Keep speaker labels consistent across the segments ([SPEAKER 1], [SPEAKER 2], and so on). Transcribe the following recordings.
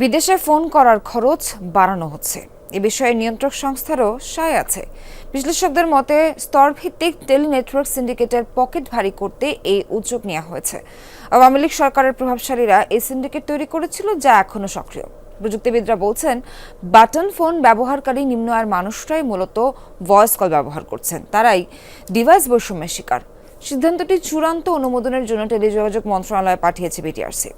[SPEAKER 1] বিদেশে ফোন করার খরচ বাড়ানো হচ্ছে। এ বিষয়ে নিয়ন্ত্রক সংস্থারও সায় আছে। বিশ্লেষকদের মতে, স্তরভিত্তিক টেলি নেটওয়ার্ক সিন্ডিকেটের পকেট ভারী করতে এই উদ্যোগ নেওয়া হয়েছে। আওয়ামী লীগ সরকারের প্রভাবশালীরা এই সিন্ডিকেট তৈরি করেছিল, যা এখনও সক্রিয়। প্রযুক্তিবিদরা বলছেন, বাটন ফোন ব্যবহারকারী নিম্ন আয়ের মানুষরাই মূলত ভয়েস কল ব্যবহার করছেন। তারাই ডিভাইস বৈষম্যের শিকার। সিদ্ধান্তটি চূড়ান্ত অনুমোদনের জন্য টেলিযোগাযোগ মন্ত্রণালয়ে পাঠিয়েছে বিটিআরসি।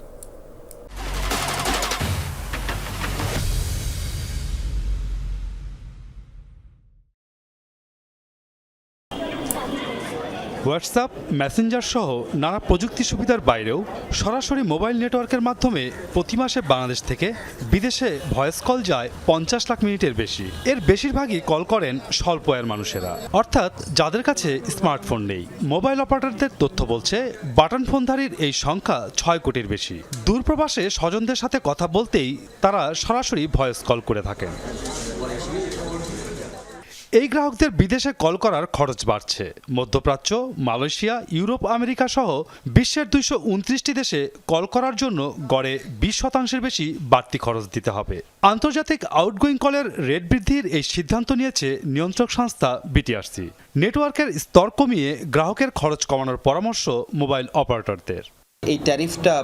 [SPEAKER 2] হোয়াটসঅ্যাপ, মেসেঞ্জার সহ নানা প্রযুক্তি সুবিধার বাইরেও সরাসরি মোবাইল নেটওয়ার্কের মাধ্যমে প্রতি মাসে বাংলাদেশ থেকে বিদেশে ভয়েস কল যায় পঞ্চাশ লাখ মিনিটের বেশি। এর বেশিরভাগই কল করেন স্বল্প আয়ের মানুষেরা। অর্থাৎ যাদের কাছে স্মার্টফোন নেই, মোবাইল অপারেটরদের তথ্য বলছে, বাটন ফোনধারীর এই সংখ্যা ছয় কোটির বেশি। দূরপ্রবাসে স্বজনদের সাথে কথা বলতেই তারা সরাসরি ভয়েস কল করে থাকেন। এই গ্রাহকদের বিদেশে কল করার খরচ বাড়ছে। মধ্যপ্রাচ্য, মালয়েশিয়া, ইউরোপ, আমেরিকা সহ বিশ্বের দুইশো উনত্রিশটি দেশে কল করার জন্য গড়ে বিশ শতাংশের বেশি বাড়তি খরচ দিতে হবে। আন্তর্জাতিক আউটগোয়িং কলের রেট বৃদ্ধির এই সিদ্ধান্ত নিয়েছে নিয়ন্ত্রক সংস্থা বিটিআরসি। নেটওয়ার্কের স্তর কমিয়ে গ্রাহকের খরচ কমানোর পরামর্শ মোবাইল অপারেটরদের।
[SPEAKER 3] এই ট্যারিফটা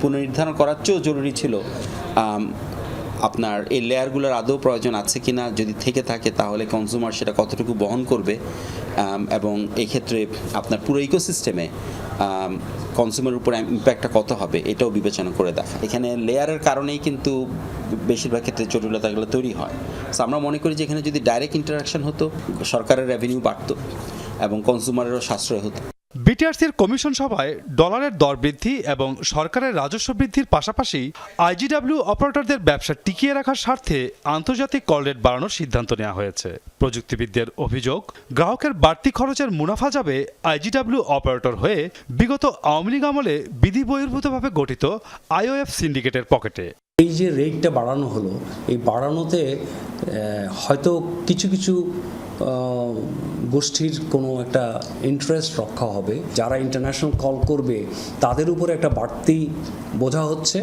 [SPEAKER 3] পুনর্নির্ধারণ করার চেয়েও জরুরি ছিল। আপনার এই লেয়ারগুলোর আদৌ প্রয়োজন আছে কি না যদি থেকে থাকে, তাহলে কনজিউমার সেটা কতটুকু বহন করবে এবং এই ক্ষেত্রে আপনার পুরো ইকোসিস্টেমে কনজিউমার উপর ইম্প্যাক্টটা কত হবে, এটাও বিবেচনা করে দেখা। এখানে লেয়ারের কারণেই কিন্তু বেশিরভাগ ক্ষেত্রে জটিলতাগুলো তৈরি হয়। সো আমরা মনে করি যে এখানে যদি ডাইরেক্ট ইন্টারাকশন হতো, সরকারের রেভিনিউ বাড়তো, এবং কনজিউমারেরও সাশ্রয় হতো।
[SPEAKER 2] বিটিআরসির কমিশন সভায় ডলারের দর বৃদ্ধি এবং সরকারের রাজস্ব বৃদ্ধির পাশাপাশি আইজিডাব্লিউ অপারেটরদের ব্যবসা টিকিয়ে রাখার স্বার্থে আন্তর্জাতিক কল রেট বাড়ানোর সিদ্ধান্ত নেওয়া হয়েছে। প্রযুক্তিবিদদের অভিযোগ, গ্রাহকের বাড়তি খরচের মুনাফা যাবে আইজিডাব্লিউ অপারেটর হয়ে বিগত আওয়ামী লীগ আমলে বিধি বহির্ভূতভাবে গঠিত আইওএফ সিন্ডিকেটের পকেটে।
[SPEAKER 4] এই যে রেটটা বাড়ানো হলো, এই বাড়ানোতে হয়তো কিছু কিছু গোষ্ঠীর কোনো একটা ইন্টারেস্ট রক্ষা হবে। যারা ইন্টারন্যাশনাল কল করবে, তাদের উপরে একটা বাড়তি বোঝা হচ্ছে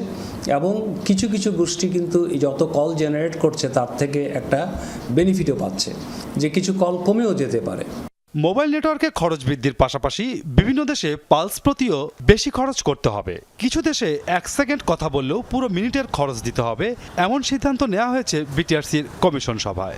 [SPEAKER 4] এবং কিছু কিছু গোষ্ঠী কিন্তু যত কল জেনারেট করছে, তার থেকে একটা বেনিফিটও পাচ্ছে যে কিছু কল কমেও যেতে পারে।
[SPEAKER 2] মোবাইল নেটওয়ার্কে খরচ বৃদ্ধির পাশাপাশি বিভিন্ন দেশে পালস প্রতিও বেশি খরচ করতে হবে। কিছু দেশে এক সেকেন্ড কথা বললেও পুরো মিনিটের খরচ দিতে হবে, এমন সিদ্ধান্ত নেওয়া হয়েছে বিটিআরসির কমিশন সভায়।